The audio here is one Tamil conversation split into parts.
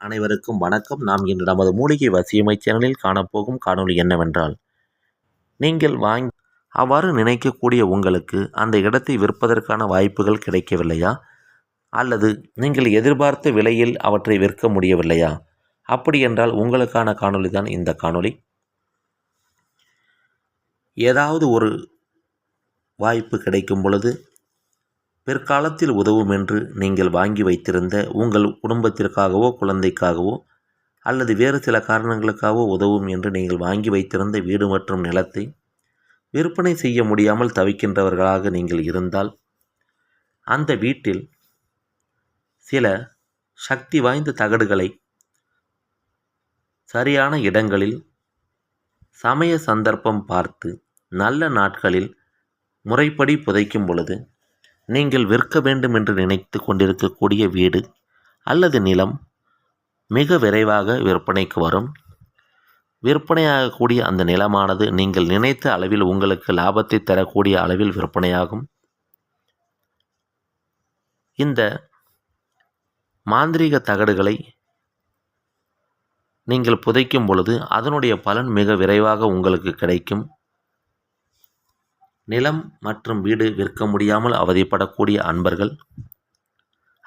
அனைவருக்கும் வணக்கம். நாம் இன்று நமது மூலிகை வசியமை சேனலில் காணப்போகும் காணொளி என்னவென்றால் நீங்கள் வாங்கி அவ்வாறு நினைக்கக்கூடிய உங்களுக்கு அந்த இடத்தை விற்பதற்கான வாய்ப்புகள் கிடைக்கவில்லையா? அல்லது நீங்கள் எதிர்பார்த்த விலையில் அவற்றை விற்க முடியவில்லையா? அப்படி என்றால் உங்களுக்கான காணொளி தான் இந்த காணொளி. ஏதாவது ஒரு வாய்ப்பு கிடைக்கும் பொழுது பிற்காலத்தில் உதவும் என்று நீங்கள் வாங்கி வைத்திருந்த உங்கள் குடும்பத்திற்காகவோ குழந்தைக்காகவோ அல்லது வேறு சில காரணங்களுக்காகவோ உதவும் என்று நீங்கள் வாங்கி வைத்திருந்த வீடு மற்றும் நிலத்தை விற்பனை செய்ய முடியாமல் தவிக்கின்றவர்களாக நீங்கள் இருந்தால் அந்த வீட்டில் சில சக்தி வாய்ந்த தகடுகளை சரியான இடங்களில் சமய சந்தர்ப்பம் பார்த்து நல்ல நாட்களில் முறைப்படி புதைக்கும் பொழுது நீங்கள் விற்க வேண்டும் என்று நினைத்து கொண்டிருக்கக்கூடிய வீடு அல்லது நிலம் மிக விரைவாக விற்பனைக்கு வரும். விற்பனையாகக்கூடிய அந்த நிலமானது நீங்கள் நினைத்த அளவில் உங்களுக்கு லாபத்தை தரக்கூடிய அளவில் விற்பனையாகும். இந்த மாந்திரீக தகடுகளை நீங்கள் புதைக்கும் பொழுது அதனுடைய பலன் மிக விரைவாக உங்களுக்கு கிடைக்கும். நிலம் மற்றும் வீடு விற்க முடியாமல் அவதிப்படக்கூடிய அன்பர்கள்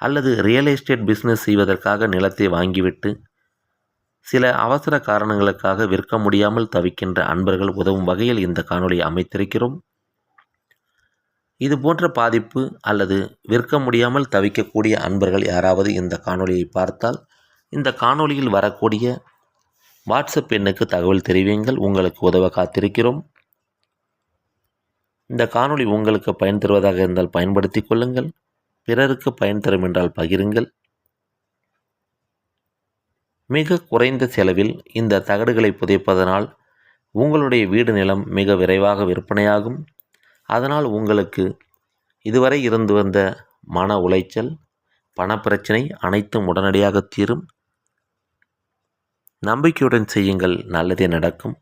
அல்லது ரியல் எஸ்டேட் பிஸ்னஸ் செய்வதற்காக நிலத்தை வாங்கிவிட்டு சில அவசர காரணங்களுக்காக விற்க முடியாமல் தவிக்கின்ற அன்பர்கள் உதவும் வகையில் இந்த காணொலியை அமைத்திருக்கிறோம். இது போன்ற பாதிப்பு அல்லது விற்க முடியாமல் தவிக்கக்கூடிய அன்பர்கள் யாராவது இந்த காணொலியை பார்த்தால் இந்த காணொலியில் வரக்கூடிய வாட்ஸ்அப் எண்ணுக்கு தகவல் தெரிவியுங்கள். உங்களுக்கு உதவ காத்திருக்கிறோம். இந்த காணொளி உங்களுக்கு பயன் தருவதாக இருந்தால் பயன்படுத்தி கொள்ளுங்கள். பிறருக்கு பயன் தரும் என்றால் பகிருங்கள். மிக குறைந்த செலவில் இந்த தகடுகளை புதைப்பதனால் உங்களுடைய வீடு நிலம் மிக விரைவாக விற்பனையாகும். அதனால் உங்களுக்கு இதுவரை இருந்து வந்த மன உளைச்சல் பணப்பிரச்சனை அனைத்தும் உடனடியாக தீரும். நம்பிக்கையுடன் செய்யுங்கள். நல்லதே நடக்கும்.